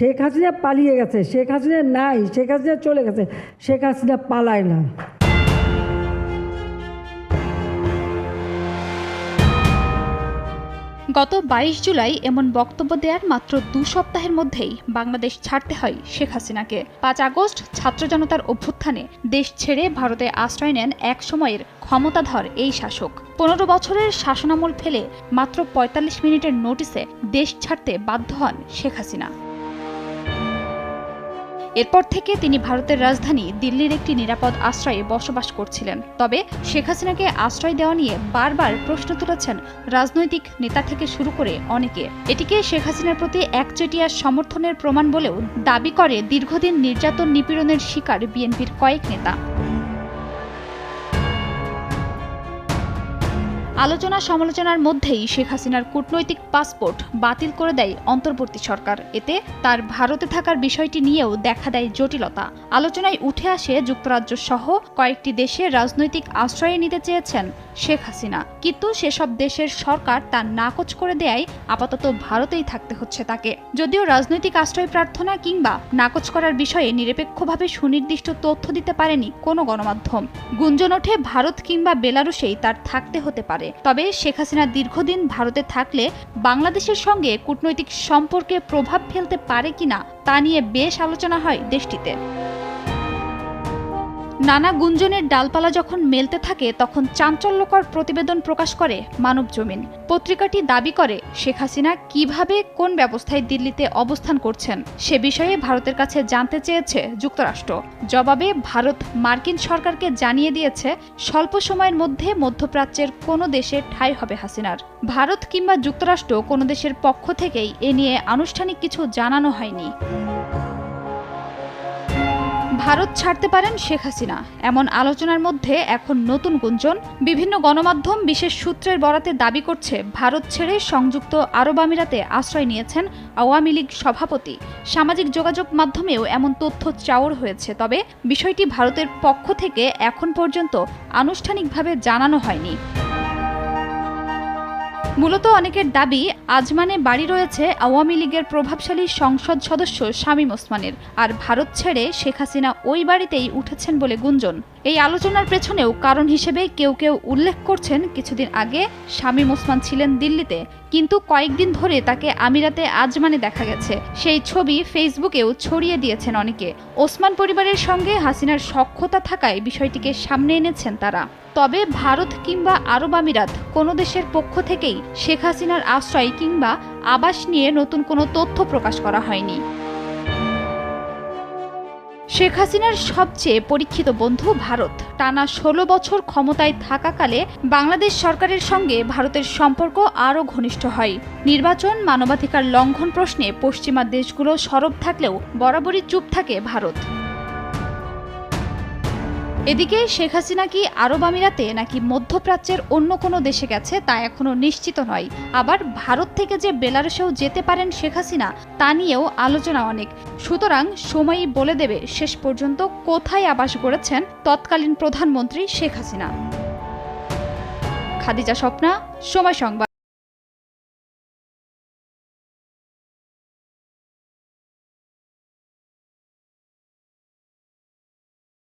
শেখ হাসিনা পালিয়ে গেছে, শেখ হাসিনা নাই, শেখ হাসিনা চলে গেছে, শেখ হাসিনা পালায় না। গত বাইশ জুলাই এমন বক্তব্য দেওয়ার মাত্র দু সপ্তাহের মধ্যেই বাংলাদেশ ছাড়তে হয় শেখ হাসিনাকে। পাঁচ আগস্ট ছাত্র জনতার অভ্যুত্থানে দেশ ছেড়ে ভারতে আশ্রয় নেন এক সময়ের ক্ষমতাধর এই শাসক। পনেরো বছরের শাসনামল ফেলে মাত্র ৪৫ মিনিটের নোটিসে দেশ ছাড়তে বাধ্য হন শেখ হাসিনা। এরপর থেকে তিনি ভারতের রাজধানী দিল্লির একটি নিরাপদ আশ্রয়ে বসবাস করছিলেন। তবে শেখ হাসিনাকে আশ্রয় দেওয়া নিয়ে বারবার প্রশ্ন তুলেছেন রাজনৈতিক নেতা থেকে শুরু করে অনেকে। এটিকে শেখ হাসিনার প্রতি একচেটিয়া সমর্থনের প্রমাণ বলেও দাবি করে দীর্ঘদিন নির্যাতন নিপীড়নের শিকার বিএনপির কয়েক নেতা। আলোচনা সমালোচনার মধ্যেই শেখ হাসিনার কূটনৈতিক পাসপোর্ট বাতিল করে দেয় অন্তর্বর্তী সরকার। এতে তার ভারতে থাকার বিষয়টি নিয়েও দেখা দেয় জটিলতা। আলোচনায় উঠে আসে যুক্তরাজ্য সহ কয়েকটি দেশে রাজনৈতিক আশ্রয় নিতে চেয়েছেন শেখ হাসিনা। কিন্তু সেসব দেশের সরকার তা নাকচ করে দেয় আপাতত ভারতেই থাকতে হচ্ছে তাকে। যদিও রাজনৈতিক আশ্রয় প্রার্থনা কিংবা নাকচ করার বিষয়ে নিরপেক্ষভাবে সুনির্দিষ্ট তথ্য দিতে পারেনি কোনো গণমাধ্যম। গুঞ্জন ওঠে ভারত কিংবা বেলারুশেই তার থাকতে হতে পারে। তবে শেখ হাসিনা দীর্ঘদিন ভারতে থাকলে বাংলাদেশের সঙ্গে কূটনৈতিক সম্পর্কে প্রভাব ফেলতে পারে কিনা তা নিয়ে বেশ আলোচনা হয় দেশটিতে। নানা গুঞ্জনের ডালপালা যখন মেলতে থাকে, তখন চাঞ্চল্যকর প্রতিবেদন প্রকাশ করে মানব জমিন। পত্রিকাটি দাবি করে, শেখ হাসিনা কীভাবে কোন ব্যবস্থায় দিল্লিতে অবস্থান করছেন, সে বিষয়ে ভারতের কাছে জানতে চেয়েছে যুক্তরাষ্ট্র। জবাবে, ভারত মার্কিন সরকারকে জানিয়ে দিয়েছে, স্বল্প সময়ের মধ্যে মধ্যপ্রাচ্যের কোনো দেশে ঠাঁই হবে হাসিনার। ভারত কিংবা যুক্তরাষ্ট্র কোনো দেশের পক্ষ থেকেই এ নিয়ে আনুষ্ঠানিক কিছু জানানো হয়নি। ভারত ছাড়তে পারেন শেখ হাসিনা। এমন আলোচনার মধ্যে এখন নতুন গুঞ্জন। বিভিন্ন গণমাধ্যম বিশেষ সূত্রের বরাতে দাবি করছে, ভারত ছেড়ে সংযুক্ত আরব আমিরাতে আশ্রয় নিয়েছেন আওয়ামী লীগ সভাপতি। সামাজিক যোগাযোগ মাধ্যমেও এমন তথ্য চাওর হয়েছে, তবে বিষয়টি ভারতের পক্ষ থেকে এখন পর্যন্ত আনুষ্ঠানিকভাবে জানানো হয়নি। মূলত অনেকের দাবি আজমানে বাড়ি রয়েছে আওয়ামী লীগের প্রভাবশালী সংসদ সদস্য শামীম ওসমানের। আর ভারত ছেড়ে শেখ হাসিনা ওই বাড়িতেই উঠেছেন বলে গুঞ্জন। এই আলোচনার পেছনেও কারণ হিসেবে কেউ কেউ উল্লেখ করছেন, কিছুদিন আগে শামীম ওসমান ছিলেন দিল্লিতে। কিন্তু কয়েকদিন ধরে তাকে আমিরাতে আজমানে দেখা গেছে। সেই ছবি ফেসবুকেও ছড়িয়ে দিয়েছেন অনেকে। ওসমান পরিবারের সঙ্গে হাসিনার সক্ষতা থাকায় বিষয়টিকে সামনে এনেছেন তারা। তবে ভারত কিংবা আরব আমিরাত কোনো দেশের পক্ষ থেকেই শেখ হাসিনার আশ্রয় কিংবা আবাস নিয়ে নতুন কোনো তথ্য প্রকাশ করা হয়নি। শেখ হাসিনার সবচেয়ে পরীক্ষিত বন্ধু ভারত। টানা ষোলো বছর ক্ষমতায় থাকাকালে বাংলাদেশ সরকারের সঙ্গে ভারতের সম্পর্ক আরও ঘনিষ্ঠ হয়। নির্বাচন মানবাধিকার লঙ্ঘন প্রশ্নে পশ্চিমা দেশগুলো সরব থাকলেও বরাবরই চুপ থাকে ভারত। এদিকে শেখ হাসিনা কি আরব আমিরাতে নাকি মধ্যপ্রাচ্যের অন্য কোনো দেশে গেছে তা এখনও নিশ্চিত নয়। আবার ভারত থেকে যে বেলারুশেও যেতে পারেন শেখ হাসিনা, তা নিয়েও আলোচনা অনেক। সুতরাং সময়ই বলে দেবে শেষ পর্যন্ত কোথায় আবাস গড়েছেন তৎকালীন প্রধানমন্ত্রী শেখ হাসিনা। খাদিজা স্বপ্না, সময় সংবাদ।